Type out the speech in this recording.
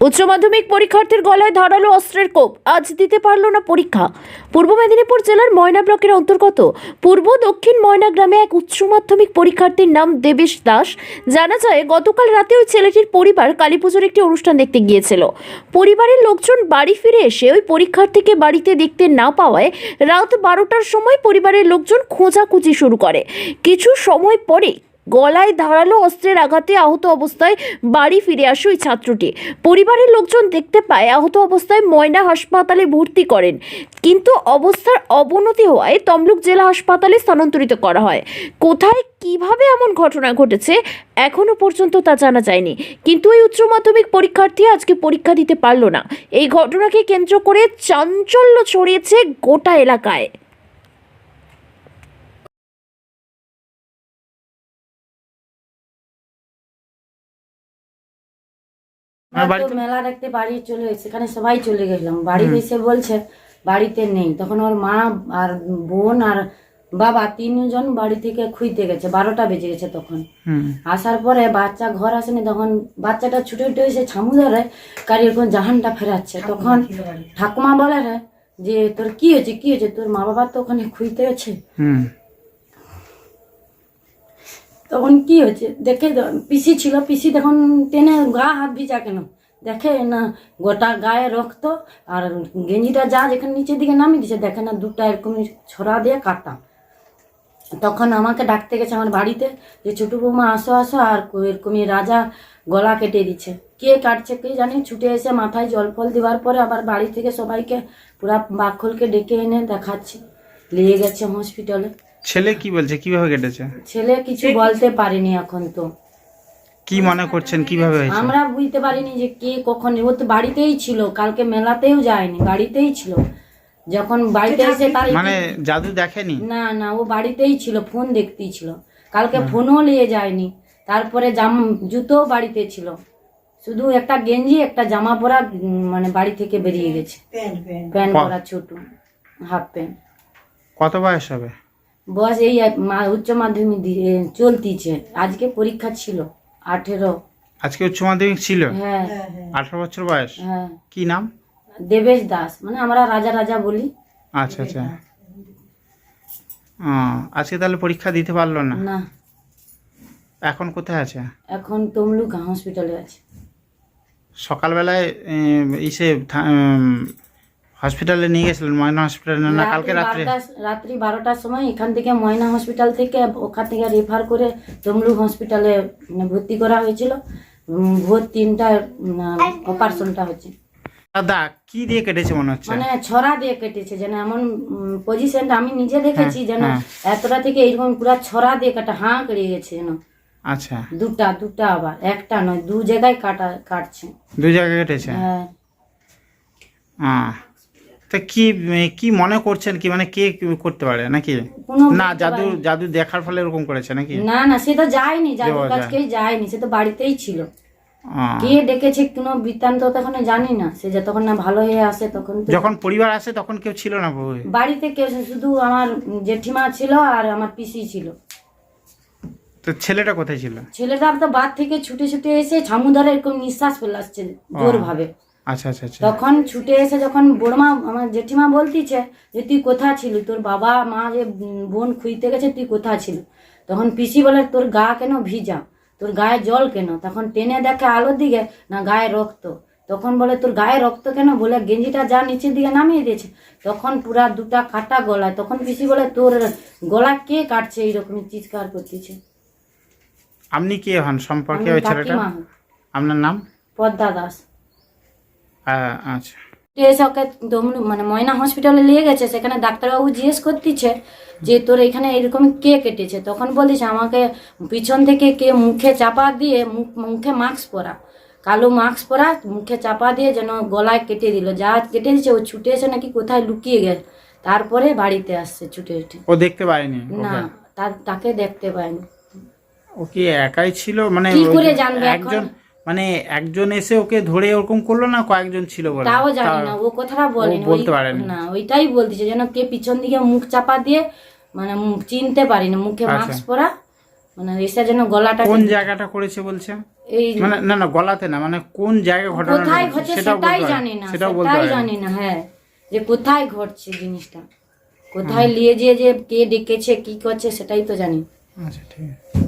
উচ্চ মাধ্যমিক পরীক্ষার্থীর গলায় ধারালো অস্ত্রের কোপ। আজ দিতে পারল না পরীক্ষা। পূর্ব মেদিনীপুর জেলার ময়না ব্লকের অন্তর্গত পূর্ব দক্ষিণ ময়না গ্রামে এক উচ্চ মাধ্যমিক পরীক্ষার্থীর নাম দেবেশ দাস। জানা যায়, গতকাল রাতে ওই ছেলেটির পরিবার কালী পুজোর একটি অনুষ্ঠান দেখতে গিয়েছিল। পরিবারের লোকজন বাড়ি ফিরে এসে ওই পরীক্ষার্থীকে বাড়িতে দেখতে না পাওয়ায় রাত বারোটার সময় পরিবারের লোকজন খোঁজাখুঁজি শুরু করে। কিছু সময় পরে গলায় ধারালো অস্ত্রের আঘাতে আহত অবস্থায় বাড়ি ফিরে আসে ওই ছাত্রটি। পরিবারের লোকজন দেখতে পায় আহত অবস্থায় ময়না হাসপাতালে ভর্তি করেন। কিন্তু অবস্থার অবনতি হওয়ায় তমলুক জেলা হাসপাতালে স্থানান্তরিত করা হয়। কোথায় কীভাবে এমন ঘটনা ঘটেছে এখনও পর্যন্ত তা জানা যায়নি। কিন্তু এই উচ্চ মাধ্যমিক পরীক্ষার্থী আজকে পরীক্ষা দিতে পারল না। এই ঘটনাকে কেন্দ্র করে চাঞ্চল্য ছড়িয়েছে গোটা এলাকায়। মেলা দেখতে বাড়ি চলে সেখানে সবাই চলে গেলাম বাড়ি এসে বলছে বাড়িতে নেই। তখন ওর মা আর বোন আর বাবা তিনজন বাড়ি থেকে খুইতে গেছে। বারোটা বেজে গেছে তখন। আসার পরে বাচ্চা ঘর আসেনি। তখন বাচ্চাটা ছুটে ছুটে এসে ছামু ধরে কার এরকম জাহানটা ফেরাচ্ছে। তখন ঠাকুমা বলে রে যে তোর কি হয়েছে? কি হয়েছে? তোর মা বাবা তো ওখানে খুঁজতে গেছে? তখন কি হয়েছে? দেখে পিসি ছিল, পিসি তখন টেনে গা হাত ভিজা কেন? দেখে না, গোটা গায়ে রক্ত আর গেঞ্জিটা যা যেখানে নিচের দিকে নামিয়ে দিছে দেখে না দুটা এরকম ছড়া দিয়ে কাটা তখন আমাকে ডাকতে গেছে আমার বাড়িতে যে, ছোটু বৌমা, আসো আসো। আর এরকমই রাজা গলা কেটে দিচ্ছে। কে কাটছে কে জানি, ছুটে এসে মাথায় জল ফল দেওয়ার পরে আবার বাড়ি থেকে সবাইকে পুরা বাকলকে ডেকে এনে দেখাচ্ছি। নিয়ে গেছে হসপিটালে ছেলে কি বলছে? কীভাবে কেটেছে? ছেলে কিছু বলতে পারেনি এখন তো। কি মনে করছেন? কীভাবে হয়েছে? আমরা বুঝতে পারিনি যে কে কখন। ও তো বাড়িতেই ছিল কালকে মেলাতেও যায়নি বাড়িতেই ছিল। যখন বাড়িতে এসে তার মানে জাদু দেখেনি? না না ও বাড়িতেই ছিল ফোন দেখতেই ছিল। কালকে ফোনও নিয়ে যায়নি। তারপরে জাম জুতো বাড়িতে ছিল। শুধু একটা গেঞ্জি একটা জামা পরা মানে বাড়ি থেকে বেরিয়ে গেছে। প্যান্ট পরা ছোট হাফ প্যান্ট। কত বয়স হবে? বয়স এই উচ্চ মাধ্যমিক দিয়ে চলতিছে। আজকে পরীক্ষা ছিল আঠেরো। আজকে উচ্চ মাধ্যমিক ছিল? হ্যাঁ। আঠারো বছর বয়স? হ্যাঁ। কি নাম? দেবেশ দাস মানে আমরা রাজা রাজা বলি। আচ্ছা আচ্ছা। আজকে তাহলে পরীক্ষা দিতে পারল না? না। এখন কোথায় আছে? এখন তমলুক হসপিটালে আছে। সকালবেলায় উম, হসপিটালে নিয়ে গেছিলেন? ময়না হসপিটালে না? কালকে রাত্রে? রাত্রি বারোটার সময় এখান থেকে ময়না হসপিটাল থেকে ওখান থেকে রেফার করে তমলুক হসপিটালে মানে ভর্তি করা হয়েছিল। ভোর তিনটা অপারেশনটা হচ্ছে। দাদা কি দিয়ে কেটেছে মনে হচ্ছে? মানে ছড়া দিয়ে কেটেছে যেন এমন পজিশনটা আমি নিজে দেখেছি যেন হ্যাঁ। এতটা থেকে এরকম পুরো ছড়া দিয়ে কাটা হাঁ কেড়ে গেছে যেন। আচ্ছা। দুটা দুটা আবার একটা নয় দু জায়গায় কাটা কাটছে। দু জায়গায় কেটেছে? হ্যাঁ। তা কি কি মনে করছেন কি? মানে কে করতে পারে নাকি? না জাদু জাদু দেখার ফলে এরকম করেছে নাকি? না না সে তো যায়নি যাদুর দেওয়া যায়নি সে তো বাড়িতেই ছিল। কে ডেকেছে কোনো বৃত্তান্ত তখন জানি না। সে যতক্ষণ না ভালো হয়ে আসে তখন যখন পরিবার আসে তখন কেউ ছিল না বাড়িতে কেউ শুধু আমার জেঠিমা ছিল আর আমার পিসি ছিল। তো ছেলেটা কোথায় ছিল? ছেলেটা তো বাদ থেকে ছুটে ছুটে এসে ছামুধারে এরকম নিঃশ্বাস ফেলে আসছে জোর ভাবে আচ্ছা আচ্ছা আচ্ছা। তখন ছুটে এসে যখন বড়মা আমার জেঠিমা বলতিছে যে তুই কোথা ছিল? তোর বাবা মা যে বোন খুইতে গেছে তুই কোথা ছিল? তখন পিসি বলে তোর গা কেন ভিজা? তোর গায়ে জল কেন? তখন টেনে দেখে আলোর দিকে না গায়ে রক্ত। তখন বলে তোর গায়ে রক্ত কেন? বলে গেঞ্জিটা যা নিচের দিকে নামিয়ে দিয়েছে। তখন পুরা দুটা কাটা গলায় তখন পিসি বলে তোর গলা কে কাটছে? এইরকম চিৎকার করতেছে। আপনি কে হন? সম্পর্কে ওই ছেলেটা? আপনার নাম? পদ্মা দাস। আচ্ছা। এসে ওকে মানে ময়না হসপিটালে নিয়ে গেছে সেখানে ডাক্তারবাবু জিজ্ঞেস করতেছে যে তোর এখানে এরকম কে কেটেছে? তখন বলিস আমাকে পিছন থেকে কে মুখে চাপা দিয়ে মুখ মুখে মাস্ক পরা। কালো মাস্ক পরা মুখে চাপা দিয়ে যেন গলায় কেটে দিল। যা কেটে দিচ্ছে ও ছুটে এসে নাকি কোথায় লুকিয়ে গেছে তারপরে বাড়িতে আসছে ছুটে ছুটে। ও দেখতে পায়নি না তার তাকে দেখতে পাইনি ও কি একাই ছিল? মানে কি করে জানবে একজন? মানে একজন এসে ওকে ধরে ওরকম করল না কয়েকজন ছিল বলে? তাও জানি না ও কথাটা বলেনি বলতে পারেনি। না ওইটাই বলতেছে যেন কে পিছন দিকে মুখ চাপা দিয়ে মানে মুখ চিনতে পারিনি মুখে আচ্ছা। মাস্ক পরা মানে এসে যেন গলাটা কোন জায়গাটা করেছে বলছে? এই মানে না না গলাতে না মানে কোন জায়গায় ঘটনা কোথায় ঘটছে সেটাই জানি না সেটাই জানি না হ্যাঁ যে কোথায় ঘটছে জিনিসটা কোথায় নিয়ে যেয়ে যে কে ডেকেছে কি করছে সেটাই তো জানি। আচ্ছা ঠিক আছে।